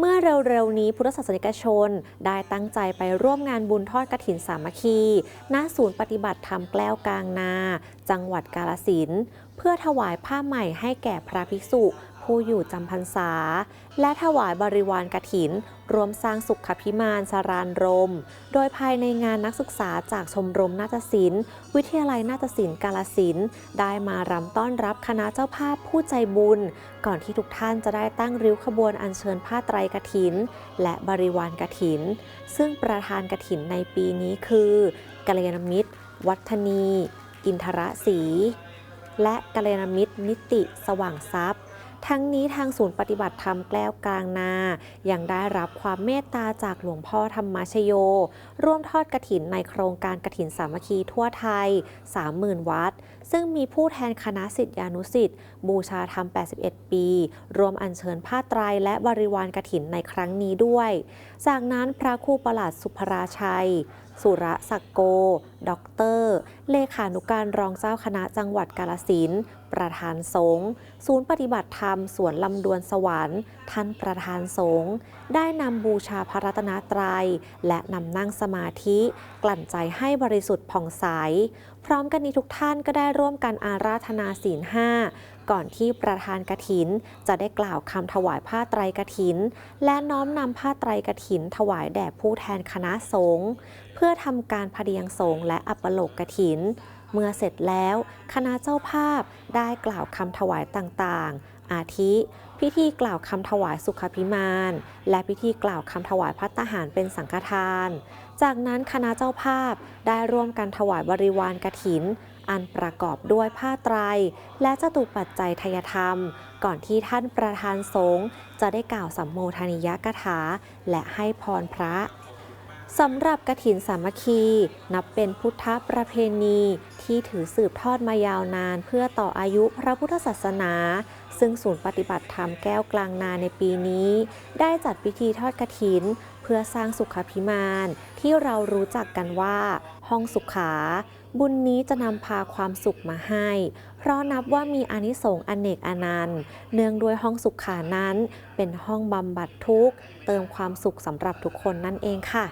เมื่อเร็วๆนี้พุทธศาสนิกชน ได้ตั้งใจไปร่วมงานบุญทอดกระถินสามัคคีณศูนย์ปฏิบัติธรรมแกล้วกลางนา จังหวัดกาลสินเพื่อถวายผ้าใหม่ให้แก่พระภิกษุ ผู้อยู่จำพรรษา และถวายบริวารกฐิน รวมสร้างสุขพิมานสรานรม โดยภายในงานนักศึกษาจากชมรมนาฏศิลป์ วิทยาลัยนาฏศิลป์กาลสินได้มารำต้อนรับคณะเจ้าภาพผู้ใจบุญ ก่อนที่ทุกท่านจะได้ตั้งริ้วขบวนอัญเชิญผ้าไตรกฐิน และบริวารกฐิน ซึ่งประธานกฐินในปีนี้คือกัลยาณมิตร วัฒนี อินทรศรีและกัลยาณมิตรนิติสว่างทรัพย์ ทั้งนี้ทางศูนย์ปฏิบัติธรรมแกล้วกลางนายังได้รับความเมตตาจากหลวงพ่อธรรมชโย ร่วมทอดกระถินในโครงการกระถินสามัคคีทั่วไทย 30,000 วัด ซึ่งมีผู้แทนคณะสิทธิานุสิทธิ์บูชาธรรม 81 ปี รวมอัญเชิญผ้าไตรและบริวารกระถินในครั้งนี้ด้วย จากนั้นพระครูประหลัดสุภราชัย สุรศักโก ด็อกเตอร์ เลขานุการรองเจ้าคณะจังหวัดกาลสิน ประธานสงฆ์ศูนย์ปฏิบัติธรรมสวนลำดวนสวรรค์ท่านประธานสงฆ์ได้นำบูชาพระรัตนตรัย และนำนั่งสมาธิ กลั่นใจให้บริสุทธิ์ผ่องใส พร้อมกันนี้ทุกท่านก็ได้ร่วมกันอาราธนาศีลห้าก่อนที่ประธานกถิน จะได้กล่าวคำถวายผ้าไตรกถิน และน้อมนำผ้าไตรกถินถวายแด่ผู้แทนคณะสงฆ์เพื่อื่อทำการพเดียงสงและอัปโลกกถิน เมื่อเสร็จแล้ว คณะเจ้าภาพได้กล่าวคำถวายต่างๆ อาทิ พิธีกล่าวคำถวายสุขพิมาน และพิธีกล่าวคำถวายพัตตาหารเป็นสังฆทาน จากนั้นคณะเจ้าภาพได้ร่วมกันถวายบริวารกถิน อันประกอบด้วยผ้าไตร และจตุปัจจัยทยธรรม ก่อนที่ท่านประธานสงฆ์จะได้กล่าวสัมโมทานิยกถา และให้พรพระ สำหรับกระถินสามัคคี นับเป็นพุทธประเพณีที่ถือสืบทอดมายาวนานเพื่อต่ออายุพระพุทธศาสนา ซึ่งศูนย์ปฏิบัติธรรมแก้วกลางนาในปีนี้ ได้จัดพิธีทอดกระถิน เพื่อสร้างสุขพิมาน ที่เรารู้จักกันว่า ห้องสุขา บุญนี้จะนำพาความสุขมาให้ เพราะนับว่ามีอนิสงส์อเนกอนันต์ เนื่องด้วยห้องสุขานั้น เป็นห้องบำบัดทุกข์ เติมความสุขสำหรับทุกคนนั่นเองค่ะ